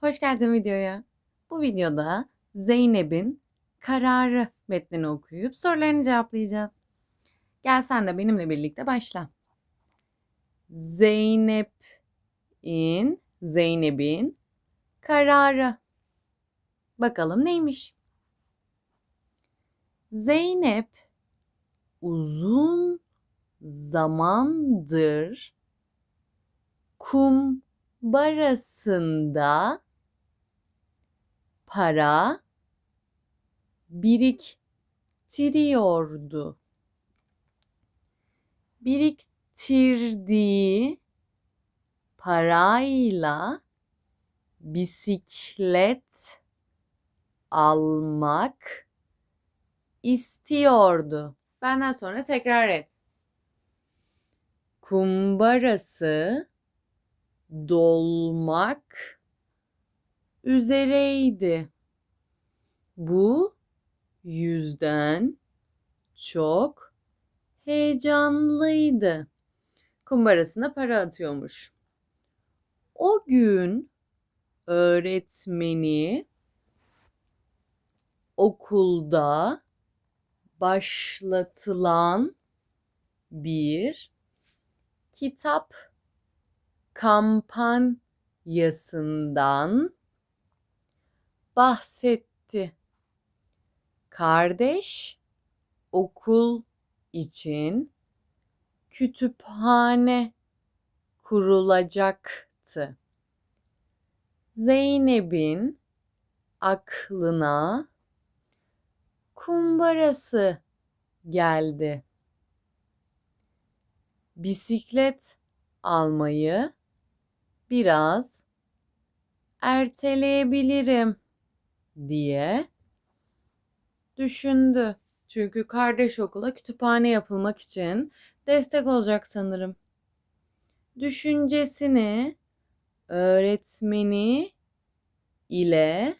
Hoş geldin videoya. Bu videoda Zeynep'in kararı metnini okuyup sorularını cevaplayacağız. Gel sen de benimle birlikte başla. Zeynep'in Zeynep'in kararı. Bakalım neymiş? Zeynep uzun zamandır kumbarasında para biriktiriyordu. Biriktirdiği parayla bisiklet almak istiyordu. Benden sonra tekrar et. Kumbarası dolmak üzereydi. Bu yüzden çok heyecanlıydı. Kumbarasına para atıyormuş. O gün öğretmeni okulda başlatılan bir kitap kampanyasından bahsetti. Kardeş okul için kütüphane kurulacaktı. Zeynep'in aklına kumbarası geldi. Bisiklet almayı biraz erteleyebilirim diye düşündü. Çünkü kardeş okula kütüphane yapılmak için destek olacak sanırım. Düşüncesini öğretmeni ile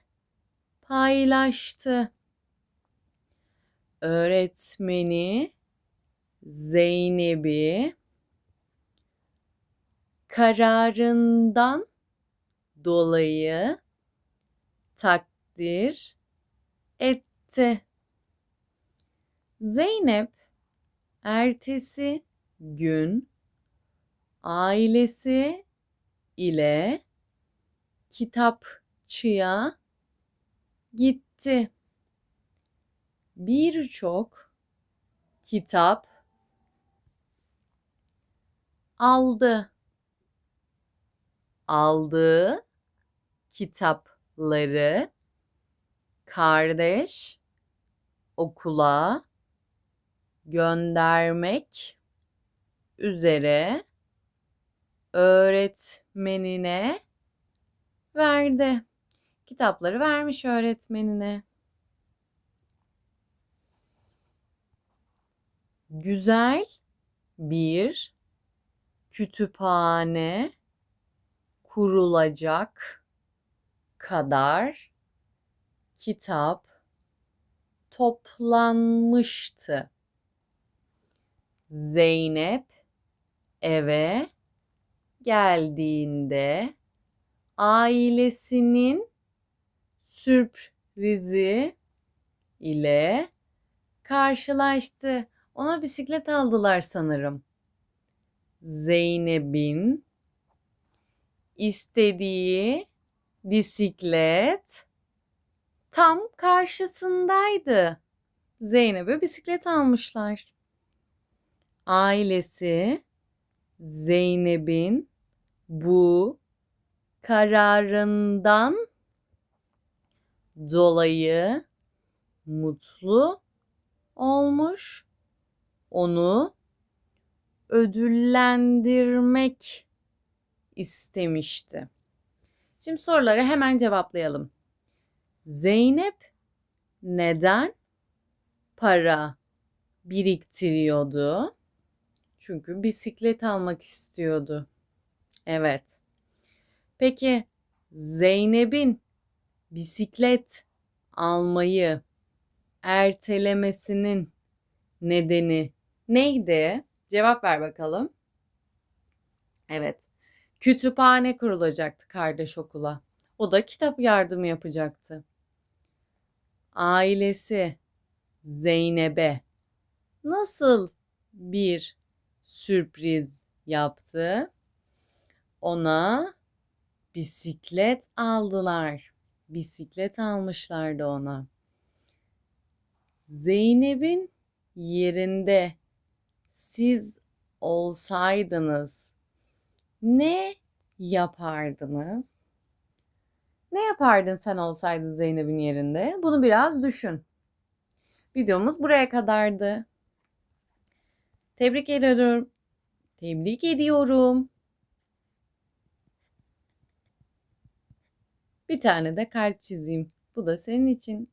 paylaştı. Öğretmeni Zeynep'i kararından dolayı takdir etti. Zeynep ertesi gün ailesi ile kitapçıya gitti. Birçok kitap aldı. Aldığı kitapları kardeş okula göndermek üzere öğretmenine verdi. Kitapları vermiş öğretmenine. Güzel bir kütüphane kurulacak kadar kitap toplanmıştı. Zeynep eve geldiğinde ailesinin sürprizi ile karşılaştı. Ona bisiklet aldılar sanırım. Zeynep'in istediği bisiklet tam karşısındaydı. Zeynep'e bisiklet almışlar. Ailesi Zeynep'in bu kararından dolayı mutlu olmuş. Onu ödüllendirmek istemişti. Şimdi soruları hemen cevaplayalım. Zeynep neden para biriktiriyordu? Çünkü bisiklet almak istiyordu. Evet. Peki Zeynep'in bisiklet almayı ertelemesinin nedeni neydi? Cevap ver bakalım. Evet. Kütüphane kurulacaktı kardeş okula. O da kitap yardımı yapacaktı. Ailesi Zeynep'e nasıl bir sürpriz yaptı? Ona bisiklet aldılar. Bisiklet almışlardı ona. Zeynep'in yerinde siz olsaydınız ne yapardınız? Ne yapardın sen olsaydın Zeynep'in yerinde? Bunu biraz düşün. Videomuz buraya kadardı. Tebrik ediyorum. Tebrik ediyorum. Bir tane de kalp çizeyim. Bu da senin için.